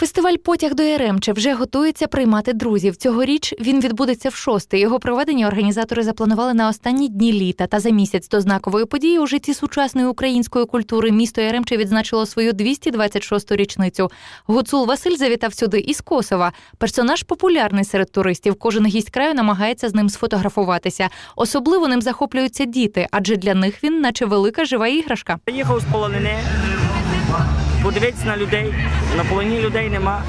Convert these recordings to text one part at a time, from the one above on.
Фестиваль Потяг до Яремче вже готується приймати друзів. Цьогоріч він відбудеться в шосте. Його проведення організатори запланували на останні дні літа. Та за місяць до знакової події у житті сучасної української культури місто Яремче відзначило свою 226-ту річницю. Гуцул Василь завітав сюди із Косова. Персонаж популярний серед туристів. Кожен гість краю намагається з ним сфотографуватися. Особливо ним захоплюються діти, адже для них він, наче велика жива іграшка. Приїхав з полонини, подивитися на людей, на полоні людей нема.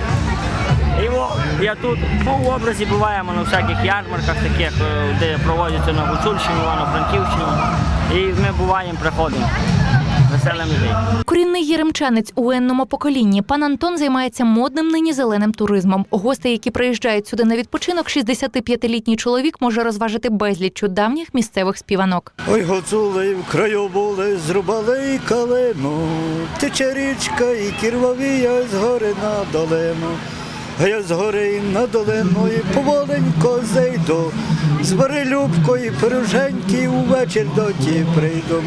І о, я тут по образі буваємо на всяких ярмарках, таких, е, де проводяться на Гуцульщині, Івано-Франківщині. І ми буваємо, приходимо, веселим людей. Корінний єремчанець у енному поколінні. Пан Антон займається модним нині зеленим туризмом. Гостей, які приїжджають сюди на відпочинок, 65-літній чоловік може розважити безліччю давніх місцевих співанок. Ой, гуцули в краю були, зрубали калину, тече річка і кірвавіє з гори на долину. А я з гори на долину і поволенько зайду, звари любко і пироженьки, увечір до ті прийду.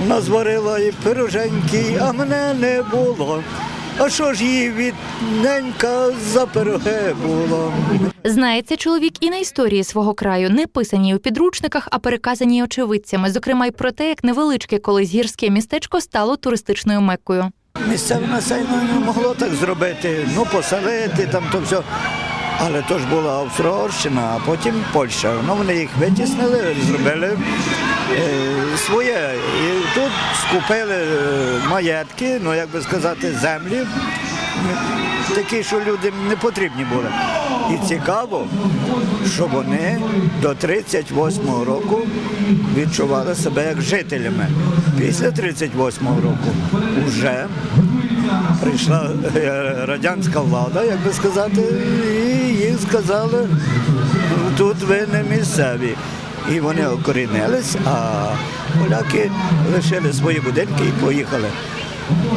Вона зварила і пироженьки, а мене не було. А що ж їй від ненька за пироге було? Знається чоловік і на історії свого краю, не писаній у підручниках, а переказаній очевидцями. Зокрема, й про те, як невеличке колись гірське містечко стало туристичною меккою. Місцеве населення не могло так зробити, ну поселити там то все. Але то ж була Австро-Угорщина, а потім Польща. Ну вони їх витіснили, зробили е, своє. Тут скупили е, маєтки, ну як би сказати, землі, такі, що людям не потрібні були. І цікаво, що вони до 38-го року відчували себе як жителями. Після 38-го року вже прийшла е, радянська влада, як би сказати, і їм сказали, тут ви не місцеві. І вони окорінились, а поляки лишили свої будинки і поїхали.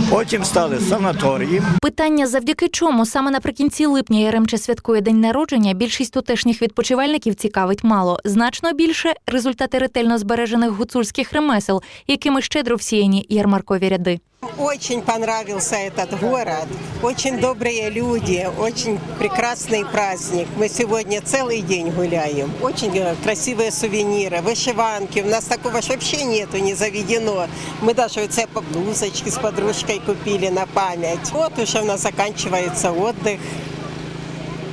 Потім стали санаторії. Питання, завдяки чому саме наприкінці липня Яремче святкує день народження, більшість тутешніх відпочивальників цікавить мало. Значно більше результати ретельно збережених гуцульських ремесел, якими щедро всіяні ярмаркові ряди. Очень понравился этот город, очень добрые люди, очень прекрасный праздник. Мы сегодня целый день гуляем. Очень э, красивые сувениры, вышиванки. У нас такого ж вообще нету, не заведено. Мы даже вот себе по блузочке с подружкой купили на память. Вот уже у нас заканчивается отдых.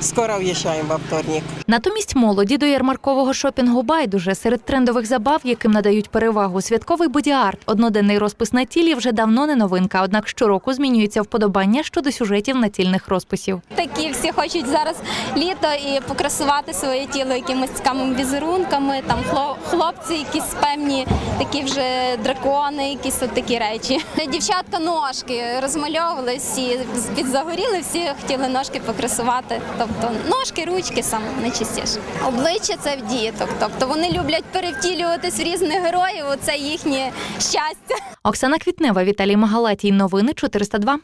Скоро уезжаем во вторник. Натомість молоді до ярмаркового шопінгу байдуже серед трендових забав, яким надають перевагу святковий боді-арт. Одноденний розпис на тілі вже давно не новинка, однак щороку змінюється вподобання щодо сюжетів націльних розписів. Такі всі хочуть зараз літо і покрасувати своє тіло якимись цікавими візерунками. Там хло- хлопці, якісь певні такі вже дракони, якісь от такі речі. Дівчатка ножки розмальовували всі, підзагоріли, всі хотіли ножки покрасувати. Тобто ножки, ручки саме найчастіше. Обличчя це в діток. Тобто вони люблять перевтілюватись в різних героїв. Оце їхнє щастя. Оксана Квітнева, Віталій Магалатій. Новини 402.